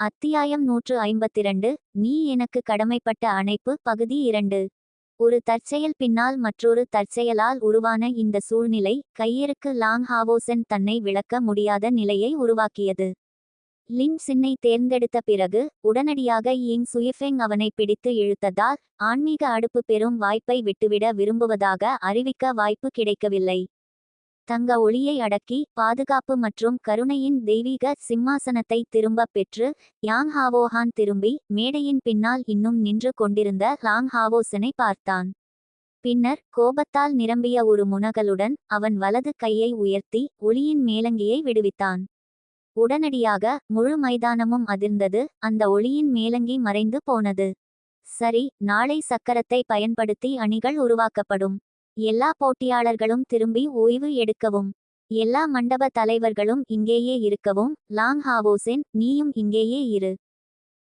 அத்தியாயம் நூற்று ஐம்பத்திரண்டு நீ எனக்கு கடமைப்பட்ட அணைப்பு பகுதி இரண்டு. ஒரு தற்செயல் பின்னால் மற்றொரு தற்செயலால் உருவான இந்த சூழ்நிலை கையருக்கு லாங் ஹாவோசன் தன்னை விளக்க முடியாத நிலையை உருவாக்கியது. லின் சின்னை தேர்ந்தெடுத்த பிறகு உடனடியாக யிங் சுயிஃபெங் அவனை பிடித்து இழுத்ததால் ஆன்மீக அடுப்பு பெறும் வாய்ப்பை விட்டுவிட விரும்புவதாக அறிவிக்க வாய்ப்பு கிடைக்கவில்லை. தங்க ஒளியை அடக்கி பாதுகாப்பு மற்றும் கருணையின் தெய்வீக சிம்மாசனத்தை திரும்பப் பெற்று யாங் ஹாவோஹான் திரும்பி மேடையின் பின்னால் இன்னும் நின்று கொண்டிருந்த லாங் ஹாவோசனை பார்த்தான். பின்னர் கோபத்தால் நிரம்பிய ஒரு முனகலுடன் அவன் வலது கையை உயர்த்தி ஒளியின் மேலங்கியை விடுவித்தான். உடனடியாக முழு மைதானமும் அதிர்ந்தது அந்த ஒளியின் மேலங்கி மறைந்து போனது. சரி நாளை சக்கரத்தை பயன்படுத்தி அணிகள் உருவாக்கப்படும். எல்லா போட்டியாளர்களும் திரும்பி ஓய்வு எடுக்கவும். எல்லா மண்டப தலைவர்களும் இங்கேயே இருக்கவும். லாங் ஹாவோசென் நீயும் இங்கேயே இரு.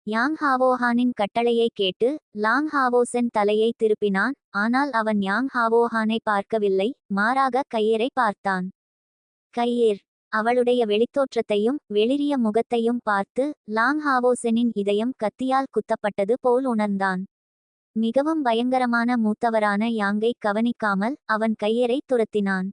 யாங் ஹாவோஹானின் கட்டளையை கேட்டு லாங் ஹாவோசென் தலையை திருப்பினான். ஆனால் அவன் யாங் ஹாவோஹானை பார்க்கவில்லை. மாறாக கையரை பார்த்தான். கையேர். அவளுடைய வெளித்தோற்றத்தையும் வெளிரிய முகத்தையும் பார்த்து லாங் ஹாவோசெனின் இதயம் கத்தியால் குத்தப்பட்டது போல் உணர்ந்தான். மிகவும் பயங்கரமான மூத்தவரான யாங்கை கவனிக்காமல் அவன் கையரை துரத்தினான்.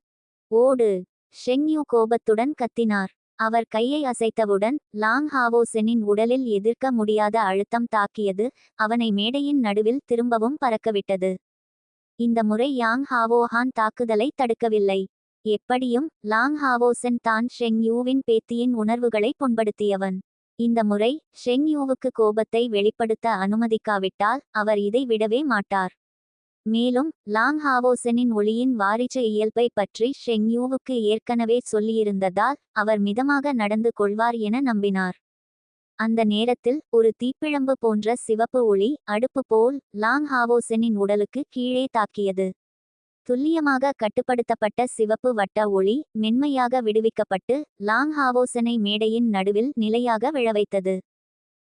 ஓடு ஷெங்யூ கோபத்துடன் கத்தினார். அவர் கையை அசைத்தவுடன் லாங் ஹாவோசெனின் உடலில் எதிர்க்க முடியாத அழுத்தம் தாக்கியது அவனை மேடையின் நடுவில் திரும்பவும் பறக்கவிட்டது. இந்த முறை யாங் ஹாவோஹான் தாக்குதலை தடுக்கவில்லை. எப்படியும் லாங் ஹாவோசென் தான் ஷெங் யூவின் பேத்தியின் உணர்வுகளை புண்படுத்தியவன். இந்த முறை ஷெங் யூவுக்கு கோபத்தை வெளிப்படுத்த அனுமதிக்காவிட்டால் அவர் இதை விடவே மாட்டார். மேலும் லாங் ஹாவோசனின் ஒளியின் வாரிச்ச இயல்பை பற்றி ஷெங் யூவுக்கு ஏற்கனவே சொல்லியிருந்ததால் அவர் மிதமாக நடந்து கொள்வார் என நம்பினார். அந்த நேரத்தில் ஒரு தீப்பிழம்பு போன்ற சிவப்பு ஒளி அடுப்பு போல் லாங் ஹாவோசனின் உடலுக்கு கீழே தாக்கியது. துல்லியமாக கட்டுப்படுத்தப்பட்ட சிவப்பு வட்ட ஒளி மென்மையாக விடுவிக்கப்பட்டு லாங் ஹாவோசனை மேடையின் நடுவில் நிலையாக விழவைத்தது.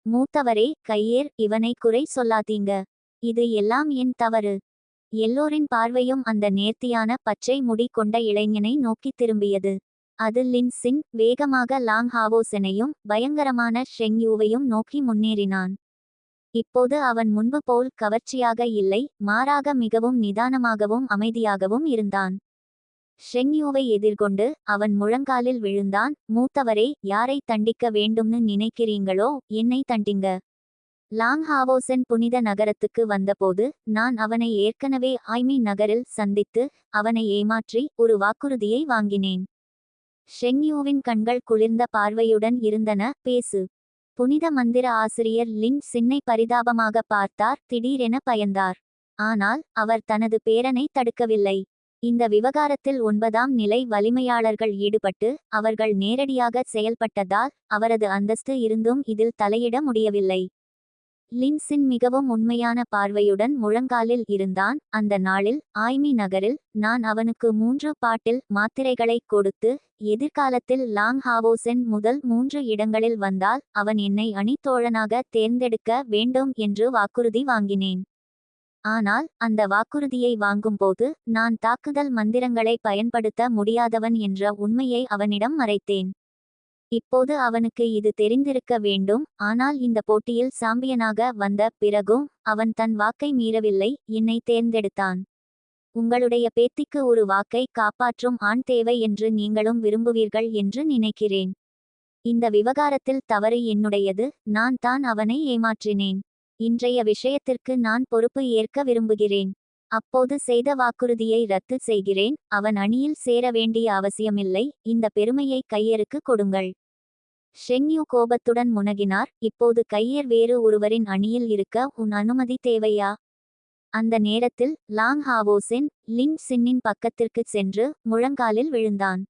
மூத்தவரே கையேர் இவனை குறை சொல்லாதீங்க. இது எல்லாம் என் தவறு. எல்லோரின் பார்வையும் அந்த நேர்த்தியான பச்சை முடி கொண்ட இளைஞனை நோக்கி திரும்பியது. அது லின்சின் வேகமாக லாங் ஹாவோசனையும் பயங்கரமான ஷெங்யூவையும் நோக்கி முன்னேறினான். இப்போது அவன் முன்பு போல் கவர்ச்சியாக இல்லை மாறாக மிகவும் நிதானமாகவும் அமைதியாகவும் இருந்தான். ஷெங்யூவை எதிர்கொண்டு அவன் முழங்காலில் விழுந்தான் மூத்தவரே யாரை தண்டிக்க வேண்டும்னு நினைக்கிறீங்களோ என்னை தண்டிங்க. லாங் ஹாவோசன் புனித நகரத்துக்கு வந்தபோது நான் அவனை ஏற்கனவே ஆய்மி நகரில் சந்தித்து அவனை ஏமாற்றி ஒரு வாக்குறுதியை வாங்கினேன். ஷெங்யூவின் கண்கள் குளிர்ந்த பார்வையுடன் இருந்தன பேசு. புனித மந்திர ஆசிரியர் லின் சின்னை பரிதாபமாக பார்த்தார் திடீரென பயந்தார். ஆனால் அவர் தனது பேரனை தடுக்கவில்லை. இந்த விவகாரத்தில் ஒன்பதாம் நிலை வலிமையாளர்கள் ஈடுபட்டு அவர்கள் நேரடியாக செயல்பட்டதால் அவரது அந்தஸ்து இருந்தும் இதில் தலையிட முடியவில்லை. லின்சின் மிகவும் உண்மையான பார்வையுடன் முழங்காலில் இருந்தான். அந்த நாளில் ஆய்மி நகரில் நான் அவனுக்கு மூன்று பாட்டில் மாத்திரைகளை கொடுத்து எதிர்காலத்தில் லாங் ஹாவோசென் முதல் மூன்று இடங்களில் வந்தால் அவன் என்னை அணித்தோழனாக தேர்ந்தெடுக்க வேண்டும் என்று வாக்குறுதி வாங்கினேன். ஆனால் அந்த வாக்குறுதியை வாங்கும்போது நான் தாக்குதல் மந்திரங்களை பயன்படுத்த முடியாதவன் என்ற உண்மையை அவனிடம் மறைத்தேன். இப்போது அவனுக்கு இது தெரிந்திருக்க வேண்டும். ஆனால் இந்த போட்டியில் சாம்பியனாக வந்த பிறகும் அவன் தன் வாக்கை மீறவில்லை. என்னை தேர்ந்தெடுத்தான். உங்களுடைய பேத்திக்கு ஒரு வாக்கை காப்பாற்றும் ஆண் தேவை என்று நீங்களும் விரும்புவீர்கள் என்று நினைக்கிறேன். இந்த விவகாரத்தில் தவறு என்னுடையது. நான் தான் அவனை ஏமாற்றினேன். இன்றைய விஷயத்திற்கு நான் பொறுப்பு ஏற்க விரும்புகிறேன். அப்போது செய்த வாக்குறுதியை ரத்து செய்கிறேன். அவன் அணியில் சேர வேண்டிய அவசியமில்லை. இந்த பெருமையை கையருக்கு கொடுங்கள். ஷெங்யூ கோபத்துடன் முனகினார். இப்போது கையர் வேறு ஒருவரின் அணியில் இருக்க உன் அனுமதி தேவையா அந்த நேரத்தில் லாங் ஹாவோசென் லின் சின்னின் பக்கத்திற்குச் சென்று முழங்காலில் விழுந்தான்.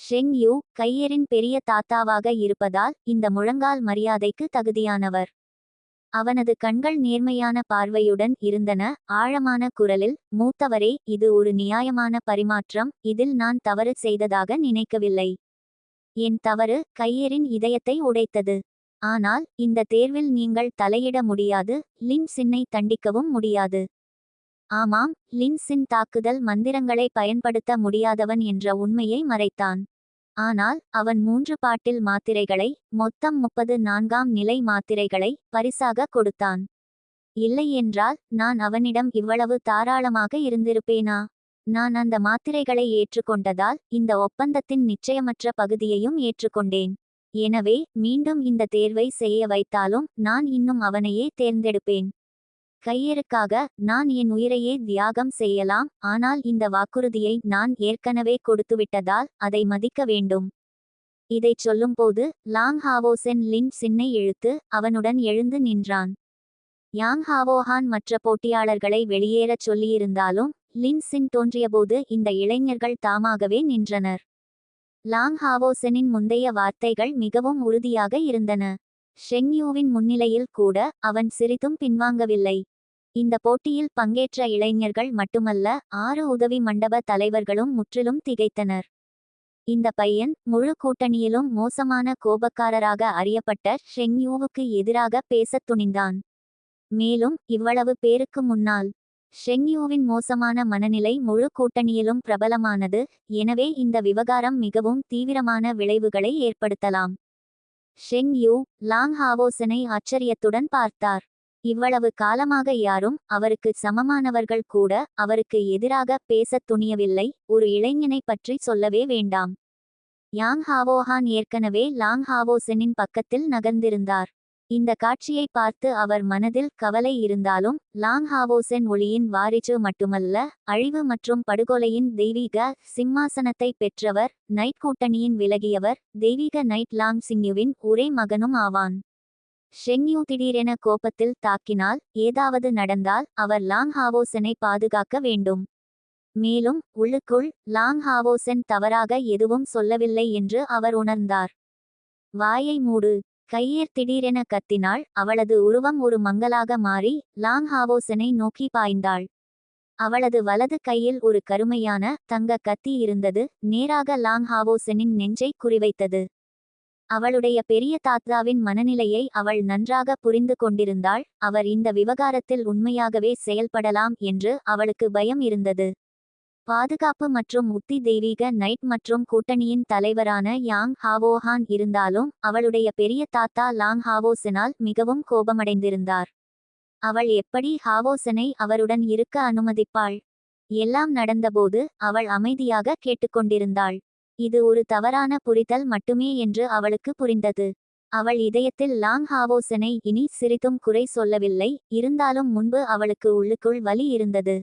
ஷெங் யூ கையரின் பெரிய தாத்தாவாக இருப்பதால் இந்த முழங்கால் மரியாதைக்கு தகுதியானவர். அவனது கண்கள் நேர்மையான பார்வையுடன் இருந்தன. ஆழமான குரலில் மூத்தவரே இது ஒரு நியாயமான பரிமாற்றம். இதில் நான் தவறு செய்ததாக நினைக்கவில்லை. என் தவறு கையரின் இதயத்தை உடைத்தது. ஆனால் இந்த தேர்வில் நீங்கள் தலையிட முடியாது லின்சின்னை தண்டிக்கவும் முடியாது. ஆமாம் லின் சின் தாக்குதல் மந்திரங்களை பயன்படுத்த முடியாதவன் என்ற உண்மையை மறைத்தான். ஆனால் அவன் மூன்று பாட்டில் மாத்திரைகளை மொத்தம் முப்பது நான்காம் நிலை மாத்திரைகளை பரிசாக கொடுத்தான். இல்லையென்றால் நான் அவனிடம் இவ்வளவு தாராளமாக இருந்திருப்பேனா? நான் அந்த மாத்திரைகளை ஏற்றுக்கொண்டதால் இந்த ஒப்பந்தத்தின் நிச்சயமற்ற பகுதியையும் ஏற்றுக்கொண்டேன். எனவே மீண்டும் இந்த தேர்வை செய்ய வைத்தாலும் நான் இன்னும் அவனையே தேர்ந்தெடுப்பேன். கையெருக்காக நான் என் உயிரையே தியாகம் செய்யலாம் ஆனால் இந்த வாக்குறுதியை நான் ஏற்கனவே கொடுத்துவிட்டதால் அதை மதிக்க வேண்டும். இதைச் சொல்லும்போது லாங் ஹாவோசென் லின் சின்னை இழுத்து அவனுடன் எழுந்து நின்றான். யாங் ஹாவோஹான் மற்ற போட்டியாளர்களை வெளியேறச் சொல்லியிருந்தாலும் லின்சின் தோன்றியபோது இந்த இளைஞர்கள் தாமாகவே நின்றனர். லாங் ஹாவோசனின் முந்தைய வார்த்தைகள் மிகவும் உறுதியாக இருந்தன. ஷெங்யூவின் முன்னிலையில் கூட அவன் சிறிதும் பின்வாங்கவில்லை. இந்த போட்டியில் பங்கேற்ற இளைஞர்கள் மட்டுமல்ல ஆறு உதவி மண்டப தலைவர்களும் முற்றிலும் திகைத்தனர். இந்த பையன் முழு கூட்டணியிலும் மோசமான கோபக்காரராக அறியப்பட்ட ஷெங்யூவுக்கு எதிராக பேசத் துணிந்தான். மேலும் இவ்வளவு பேருக்கு முன்னால் ஷெங்யூவின் மோசமான மனநிலை முழு கூட்டணியிலும் பிரபலமானது. எனவே இந்த விவகாரம் மிகவும் தீவிரமான விளைவுகளை ஏற்படுத்தலாம். ஷெங் யூ லாங் ஹாவோசனை ஆச்சரியத்துடன் பார்த்தார். இவ்வளவு காலமாக யாரும் அவருக்கு சமமானவர்கள் கூட அவருக்கு எதிராக பேசத் துணியவில்லை. ஒரு இளைஞனை பற்றி சொல்லவே வேண்டாம். யாங் ஹாவோஹான் ஏற்கனவே லாங் ஹாவோசனின் பக்கத்தில் நகர்ந்திருந்தார். இந்த காட்சியை பார்த்து அவர் மனதில் கவலை இருந்தாலும் லாங் ஹாவோசென் ஒளியின் வாரிசு மட்டுமல்ல அழிவு மற்றும் படுகொலையின் தெய்வீக சிம்மாசனத்தை பெற்றவர் நைட் கூட்டணியின் விலகியவர் தெய்வீக நைட் லாங் சிங்யுவின் ஒரே மகனும் ஆவான். ஷெங்யூ திடீரென கோபத்தில் தாக்கினால் ஏதாவது நடந்தால் அவர் லாங் ஹாவோசனை பாதுகாக்க வேண்டும். மேலும் உள்ளுக்குள் லாங் ஹாவோசென் தவறாக எதுவும் சொல்லவில்லை என்று அவர் உணர்ந்தார். வாயை மூடு. கையேர் திடீரென கத்தினாள். அவளது உருவம் ஒரு மங்கலாக மாறி லாங் ஹாவோசனை நோக்கி பாய்ந்தாள். அவளது வலது கையில் ஒரு கருமையான தங்க கத்தி இருந்தது. நேராக லாங் ஹாவோசனின் நெஞ்சை குறிவைத்தது. அவளுடைய பெரிய தாத்தாவின் மனநிலையை அவள் நன்றாக புரிந்து கொண்டிருந்தாள். அவர் இந்த விவகாரத்தில் உண்மையாகவே செயல்படலாம் என்று அவளுக்கு பயம் இருந்தது. பாதுகாப்பு மற்றும் உத்தி தெய்வீக நைட் மற்றும் கூட்டணியின் தலைவரான யாங் ஹாவோஹான் இருந்தாலும் அவளுடைய பெரிய தாத்தா லாங் ஹாவோசனால் மிகவும் கோபமடைந்திருந்தார். அவள் எப்படி ஹாவோசனை அவருடன் இருக்க அனுமதிப்பாள்? எல்லாம் நடந்தபோது அவள் அமைதியாக கேட்டுக்கொண்டிருந்தாள். இது ஒரு தவறான புரிதல் மட்டுமே என்று அவளுக்கு புரிந்தது. அவள் இதயத்தில் லாங் ஹாவோசனை இனி சிறிதும் குறை சொல்லவில்லை இருந்தாலும் முன்பு அவளுக்கு உள்ளுக்குள் வலி இருந்தது.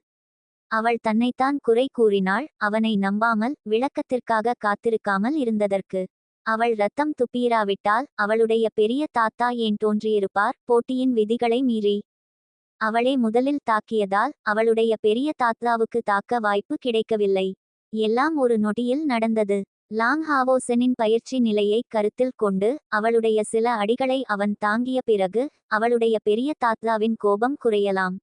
அவள் தன்னைத்தான் குறை கூறினாள் அவனை நம்பாமல் விளக்கத்திற்காக காத்திருக்காமல் இருந்ததற்கு. அவள் ரத்தம் துப்பீராவிட்டால் அவளுடைய பெரிய தாத்தா ஏன் தோன்றியிருப்பார் போட்டியின் விதிகளை மீறி. அவளே முதலில் தாக்கியதால் அவளுடைய பெரிய தாத்தாவுக்கு தாக்க வாய்ப்பு கிடைக்கவில்லை. எல்லாம் ஒரு நொடியில் நடந்தது. லாங் ஹாவோசனின் பயிற்சி நிலையை கருத்தில் கொண்டு அவளுடைய சில அடிகளை அவன் தாங்கிய பிறகு அவளுடைய பெரிய தாத்தாவின் கோபம் குறையலாம்.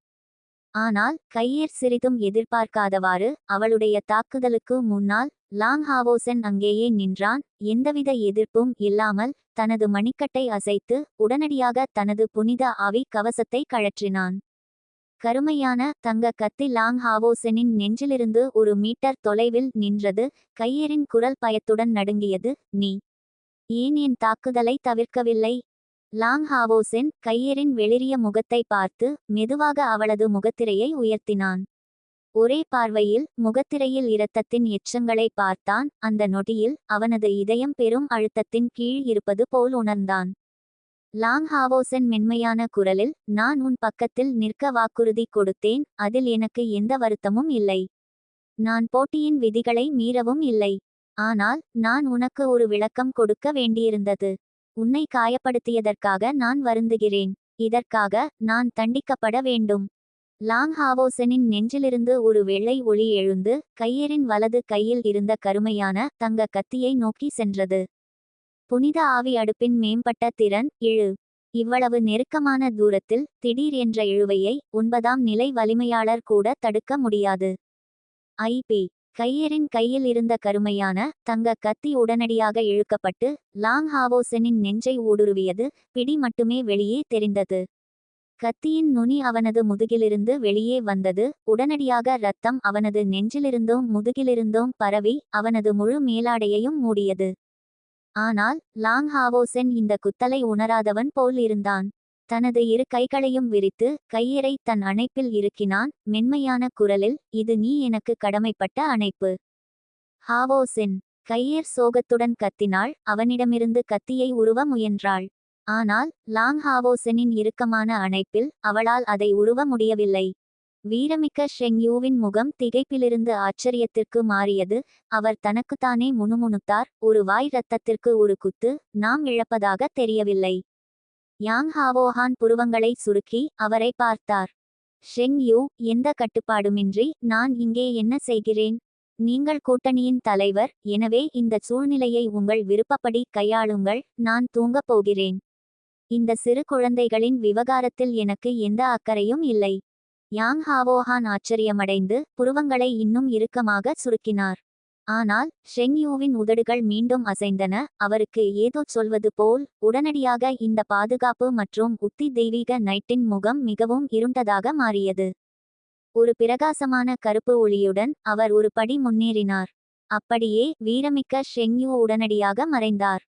ஆனால் கையேர் சிறிதும் எதிர்பார்க்காதவாறு அவளுடைய தாக்குதலுக்கு முன்னால் லாங் ஹாவோசன் அங்கேயே நின்றான். எந்தவித எதிர்ப்பும் இல்லாமல் தனது மணிக்கட்டை அசைத்து உடனடியாக தனது புனித ஆவி கவசத்தை கழற்றினான். கருமையான தங்க கத்தி லாங் ஹாவோசனின் நெஞ்சிலிருந்து ஒரு மீட்டர் தொலைவில் நின்றது. கையேரின் குரல் பயத்துடன் நடுங்கியது நீ ஏன் என் தாக்குதலை தவிர்க்கவில்லை? லாங் ஹாவோசென் கையரின் வெளிரிய முகத்தை பார்த்து மெதுவாக அவளது முகத்திரையை உயர்த்தினான். ஒரே பார்வையில் முகத்திரையில் இரத்தத்தின் எச்சங்களை பார்த்தான். அந்த நொடியில் அவனது இதயம் பெரும் அழுத்தத்தின் கீழ் இருப்பது போல் உணர்ந்தான். லாங் ஹாவோசன் மென்மையான குரலில் நான் உன் பக்கத்தில் நிற்க வாக்குறுதி கொடுத்தேன். அதில் எனக்கு எந்த வருத்தமும் இல்லை. நான் போட்டியின் விதிகளை மீறவும் இல்லை. ஆனால் நான் உனக்கு ஒரு விளக்கம் கொடுக்க வேண்டியிருந்தது. உன்னை காயப்படுத்தியதற்காக நான் வருந்துகிறேன். இதற்காக நான் தண்டிக்கப்பட வேண்டும். லாங் ஹாவோசனின் நெஞ்சிலிருந்து ஒரு வெள்ளை ஒளி எழுந்து கையரின் வலது கையில் இருந்த கருமையான தங்க கத்தியை நோக்கி சென்றது. புனித ஆவி அடுப்பின் மேம்பட்ட திறன் இழு. இவ்வளவு நெருக்கமான தூரத்தில் திடீர் என்ற இழுவையை ஒன்பதாம் நிலை வலிமையாளர் கூட தடுக்க முடியாது. ஐபி கையரின் கையில் இருந்த கருமையான தங்க கத்தி உடனடியாக இழுக்கப்பட்டு லாங் ஹாவோசனின் நெஞ்சை ஊடுருவியது. பிடி மட்டுமே வெளியே தெரிந்தது. கத்தியின் நுனி அவனது முதுகிலிருந்து வெளியே வந்தது. உடனடியாக ரத்தம் அவனது நெஞ்சிலிருந்தும் முதுகிலிருந்தும் பரவி அவனது முழு மேலாடையையும் மூடியது. ஆனால் லாங் ஹாவோசென் இந்த குத்தலை உணராதவன் போல் இருந்தான். தனது இரு கைகளையும் விரித்து கையரை தன் அணைப்பில் இருக்கினான் மென்மையான குரலில் இது நீ எனக்கு கடமைப்பட்ட அணைப்பு. ஹாவோசென் கையர் சோகத்துடன் கத்தினாள் அவனிடமிருந்து கத்தியை உருவ முயன்றாள். ஆனால் லாங் ஹாவோசெனின் இறுக்கமான அணைப்பில் அவளால் அதை உருவ முடியவில்லை. வீரமிக்க ஷெங்யூவின் முகம் திகைப்பிலிருந்து ஆச்சரியத்திற்கு மாறியது. அவர் தனக்குத்தானே முணுமுணுத்தார் ஒரு வாய் ரத்தத்திற்கு ஒரு குத்து நாம் இழப்பதாக தெரியவில்லை. யாங் ஹாவோஹான் புருவங்களை சுருக்கி அவரை பார்த்தார். ஷெங் யூ எந்த கட்டுப்பாடுமின்றி நான் இங்கே என்ன செய்கிறேன்? நீங்கள் கூட்டணியின் தலைவர் எனவே இந்த சூழ்நிலையை உங்கள் விருப்பப்படி கையாளுங்கள் நான் தூங்கப் போகிறேன். இந்த சிறு குழந்தைகளின் விவகாரத்தில் எனக்கு எந்த அக்கறையும் இல்லை. யாங் ஹாவோஹான் ஆச்சரியமடைந்து புருவங்களை இன்னும் இறுக்கமாக சுருக்கினார். ஆனால் ஷெங்யூவின் உதடுகள் மீண்டும் அசைந்தன. அவருக்கு ஏதோ சொல்வது போல் உடனடியாக இந்த பாதுகாப்பு மற்றும் உத்தி தெய்வீக நைட்டின் முகம் மிகவும் இருண்டதாக மாறியது. ஒரு பிரகாசமான கருப்பு ஒளியுடன் அவர் ஒரு படி முன்னேறினார். அப்படியே வீரமிக்க ஷெங்யூ உடனடியாக மறைந்தார்.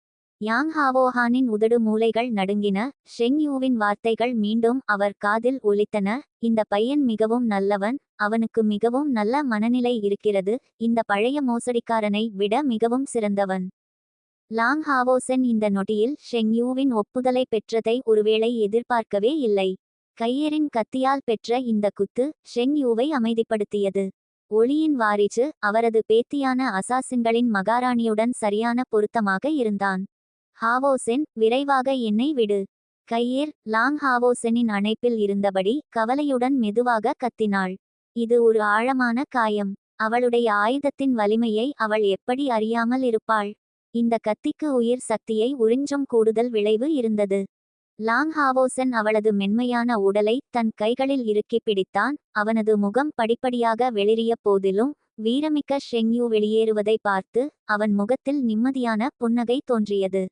யாங் ஹாவோஹானின் உதடு மூலைகள் நடுங்கின ஷெங் யூவின் வார்த்தைகள் மீண்டும் அவர் காதில் ஒலித்தன இந்த பையன் மிகவும் நல்லவன் அவனுக்கு மிகவும் நல்ல மனநிலை இருக்கிறது இந்த பழைய மோசடிக்காரனை விட மிகவும் சிறந்தவன். லாங் ஹாவோசென் இந்த நொடியில் ஷெங் யூவின் ஒப்புதலை பெற்றதை ஒருவேளை எதிர்பார்க்கவே இல்லை. கையரின் கத்தியால் பெற்ற இந்த குத்து ஷெங் யூவை அமைதிப்படுத்தியது. ஒளியின் வாரிச்சு அவரது பேத்தியான அசாசின்களின் மகாராணியுடன் சரியான பொருத்தமாக இருந்தான். ஹாவோசென் விரைவாக என்னை விடு. கையேர் லாங் ஹாவோசெனின் அணைப்பில் இருந்தபடி கவலையுடன் மெதுவாக கத்தினாள். இது ஒரு ஆழமான காயம். அவளுடைய ஆயுதத்தின் வலிமையை அவள் எப்படி அறியாமல் இருப்பாள்? இந்த கத்திக்கு உயிர் சக்தியை உறிஞ்சும் கூடுதல் விளைவு இருந்தது. லாங் ஹாவோசன் அவளது மென்மையான உடலை தன் கைகளில் இறுக்கி பிடித்தான். அவனது முகம் படிப்படியாக வெளிரிய போதிலும் வீரமிக்க ஷெங்யூ வெளியேறுவதை பார்த்து அவன் முகத்தில் நிம்மதியான புன்னகை தோன்றியது.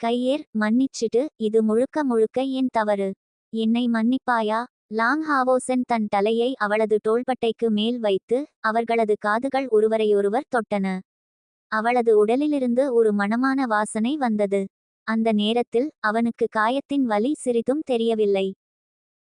கையேர் மன்னிச்சிட்டு இது முழுக்க முழுக்க என் தவறு. என்னை மன்னிப்பாயா? லாங் ஹாவோசன் தன் தலையை அவளது தோள்பட்டைக்கு மேல் வைத்து அவர்களது காதுகள் ஒருவரையொருவர் தொட்டன. அவளது உடலிலிருந்து ஒரு மணமான வாசனை வந்தது. அந்த நேரத்தில் அவனுக்கு காயத்தின் வலி சிறிதும் தெரியவில்லை.